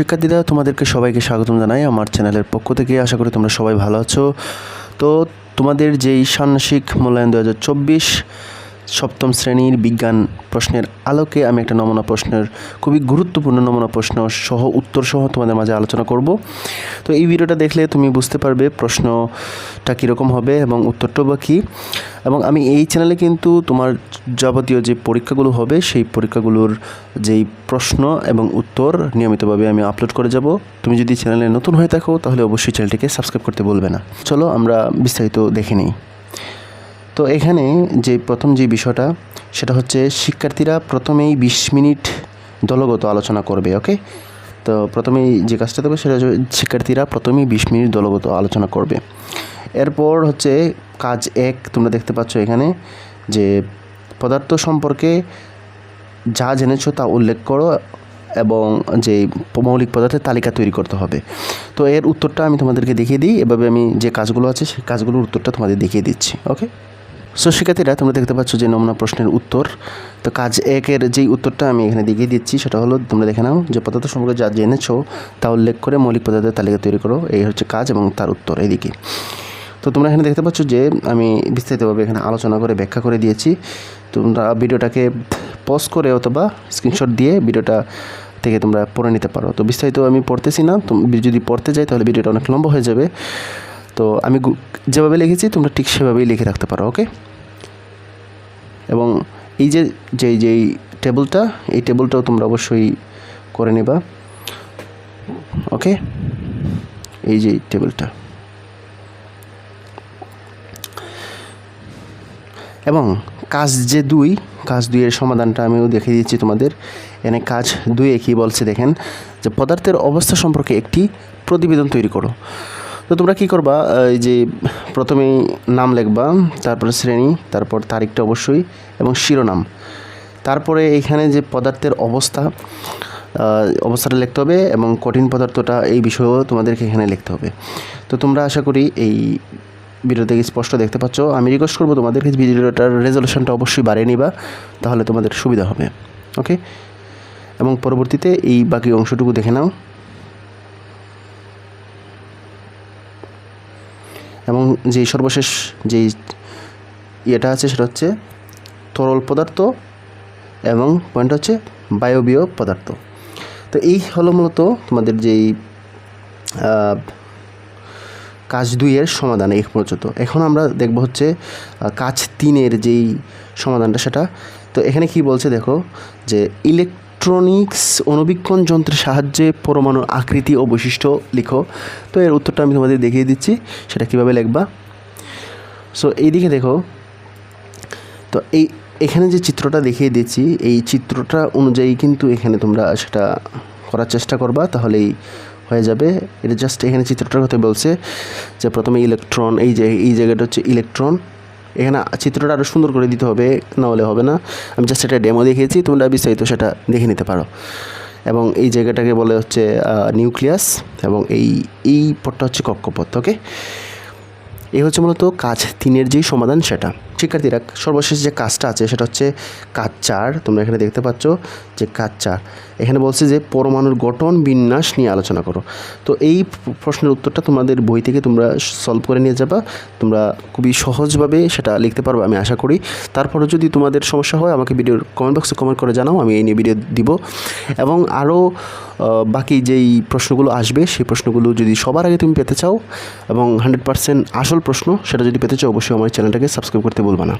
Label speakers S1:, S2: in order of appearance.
S1: শিক্ষার্থীরা, তোমাদেরকে সবাইকে স্বাগতম জানাই আমার চ্যানেলের পক্ষ থেকে। আশা করি তোমরা সবাই ভালো আছো। তো তোমাদের যেই ষান্মাসিক মূল্যায়ন দু হাজার চব্বিশ সপ্তম শ্রেণির বিজ্ঞান প্রশ্নের আলোকে আমি একটা নমুনা প্রশ্নের, খুবই গুরুত্বপূর্ণ নমুনা প্রশ্ন সহ উত্তর সহ তোমাদের মাঝে আলোচনা করব। তো এই ভিডিওটা দেখলে তুমি বুঝতে পারবে প্রশ্নটা কীরকম হবে এবং উত্তরটাও বা কী। এবং আমি এই চ্যানেলে কিন্তু তোমার যাবতীয় যে পরীক্ষাগুলো হবে, সেই পরীক্ষাগুলোর যেই প্রশ্ন এবং উত্তর নিয়মিতভাবে আমি আপলোড করে যাব। তুমি যদি চ্যানেলে নতুন হয়ে থাকো, তাহলে অবশ্যই চ্যানেলটিকে সাবস্ক্রাইব করতে বলবে না। চলো আমরা বিস্তারিত দেখে নিই। তো এখানে যে প্রথম যে বিষয়টা, সেটা হচ্ছে শিক্ষার্থীরা প্রথমেই বিশ মিনিট দলগত আলোচনা করবে, ওকে? তো প্রথমেই যে কাজটা দেবে, সেটা হচ্ছে শিক্ষার্থীরা প্রথমেই বিশ মিনিট দলগত আলোচনা করবে। এরপর হচ্ছে কাজ এক, তোমরা দেখতে পাচ্ছ এখানে যে পদার্থ সম্পর্কে যা জেনেছো তা উল্লেখ করো এবং যে মৌলিক পদার্থের তালিকা তৈরি করতে হবে। তো এর উত্তরটা আমি তোমাদেরকে দেখিয়ে দিই, এভাবে আমি যে কাজগুলো আছে, সেই কাজগুলোর উত্তরটা তোমাদের দেখিয়ে দিচ্ছি, ওকে? সো শিক্ষার্থীরা, তোমরা দেখতে পাচ্ছ যে নমুনা প্রশ্নের উত্তর। তো কাজ একের যেই উত্তরটা আমি এখানে দেখিয়ে দিচ্ছি, সেটা হলো তোমরা দেখে নাও যে পদার্থ সম্পর্কে যা জেনেছো তা উল্লেখ করে মৌলিক পদার্থের তালিকা তৈরি করো। এই হচ্ছে কাজ এবং তার উত্তর এইদিকে। তো তোমরা এখানে দেখতে পাচ্ছ যে আমি বিস্তারিতভাবে এখানে আলোচনা করে ব্যাখ্যা করে দিয়েছি। তোমরা ভিডিওটাকে পজ করে অথবা স্ক্রিনশট দিয়ে ভিডিওটা থেকে তোমরা পড়ে নিতে পারো। তো বিস্তারিত আমি পড়তেছি না। যদি পড়তে যাই তাহলে ভিডিওটা অনেক লম্বা হয়ে যাবে। তো আমি যেভাবে লিখেছি, তোমরা ঠিক সেভাবেই লিখে রাখতে পারো ওকে এবং এই যে যেই যেই টেবিলটা এই টেবিলটাও তোমরা অবশ্যই করে নেবা ওকে এই যে টেবিলটা এবং কাজ যে দুই, কাজ দুইয়ের সমাধানটা আমিও দেখে দিচ্ছি তোমাদের। এনে কাজ দুয়ে কী বলছে দেখেন, যে পদার্থের অবস্থা সম্পর্কে একটি প্রতিবেদন তৈরি করো। তো তোমরা কী করবা? এই যে প্রথমেই নাম লিখবা, তারপরে শ্রেণি, তারপর তারিখটা অবশ্যই, এবং শিরোনাম। তারপরে এখানে যে পদার্থের অবস্থা অবস্থাটা লিখতে হবে, এবং কঠিন পদার্থটা এই বিষয়েও তোমাদেরকে এখানে লিখতে হবে। তো তোমরা আশা করি এই ভিডিও থেকে স্পষ্ট দেখতে পাচ্ছ? আমি রিকোয়েস্ট করব তোমাদেরকে ভিডিওটার রেজলিউশনটা অবশ্যই বাড়িয়ে নিবা, তাহলে তোমাদের সুবিধা হবে। ওকে এবং পরবর্তীতে এই বাকি অংশটুকু দেখে নাও। যেই সর্বশেষ যেই ইয়েটা আছে সেটা হচ্ছে তরল পদার্থ এবং পয়েন্ট হচ্ছে বায়বীয় পদার্থ। তো এই হলো মূলত তোমাদের যেই কাজ দুইয়ের সমাধান এই পর্যন্ত এখন আমরা দেখব হচ্ছে কাজ তিনের যেই সমাধানটা সেটা। তো এখানে কি বলছে দেখো যে ইলেকট্রনিক্স অনুবীক্ষণ যন্ত্রের সাহায্যে পরমাণুর আকৃতি ও বৈশিষ্ট্য লিখো। তো এর উত্তরটা আমি তোমাদের দেখিয়ে দিচ্ছি, সেটা কীভাবে লিখবা। সো এইদিকে দেখো, তো এই এখানে যে চিত্রটা দেখিয়ে দিচ্ছি, এই চিত্রটা অনুযায়ী কিন্তু এখানে তোমরা সেটা করার চেষ্টা করবা, তাহলেই হয়ে যাবে। এটা জাস্ট এখানে চিত্রটার কথা বলছে যে প্রথমে ইলেকট্রন এই যে, এই জায়গাটা হচ্ছে ইলেকট্রন এখানে চিত্রটা আরও সুন্দর করে দিতে হবে না হলে হবে না। আমি জাস্ট একটা ডেমো দেখিয়েছি, তোমরা বিস্তারিত সেটা দেখে নিতে পারো। এবং এই জায়গাটাকে বলে হচ্ছে নিউক্লিয়াস এবং এই এই পটটা হচ্ছে কক্ষপথ ওকে এই হচ্ছে মূলত কাজ তিনের যেই সমাধান সেটা। শিক্ষার্থীরা সর্বশেষ যে কাজটা আছে সেটা হচ্ছে কাজ চার তোমরা এখানে দেখতে পাচ্ছ যে কাজ চার এখানে বলছে যে পরমাণুর গঠন বিন্যাস নিয়ে আলোচনা করো। তো এই প্রশ্নের উত্তরটা তোমাদের বই থেকে তোমরা সলভ করে নিয়ে যাবা। তোমরা খুবই সহজভাবে সেটা লিখতে পারবে, আমি আশা করি। তারপরে যদি তোমাদের সমস্যা হয়, আমাকে ভিডিওর কমেন্ট বক্সে কমেন্ট করে জানাও, আমি এই নিয়ে ভিডিও দিব। এবং আরও বাকি যেই প্রশ্নগুলো আসবে, সেই প্রশ্নগুলো যদি সবার আগে তুমি পেতে চাও এবং হান্ড্রেড পার্সেন্ট আসল প্রশ্ন, সেটা যদি পেতে চাও, অবশ্যই আমার চ্যানেলটাকে সাবস্ক্রাইব করতে বলবা না।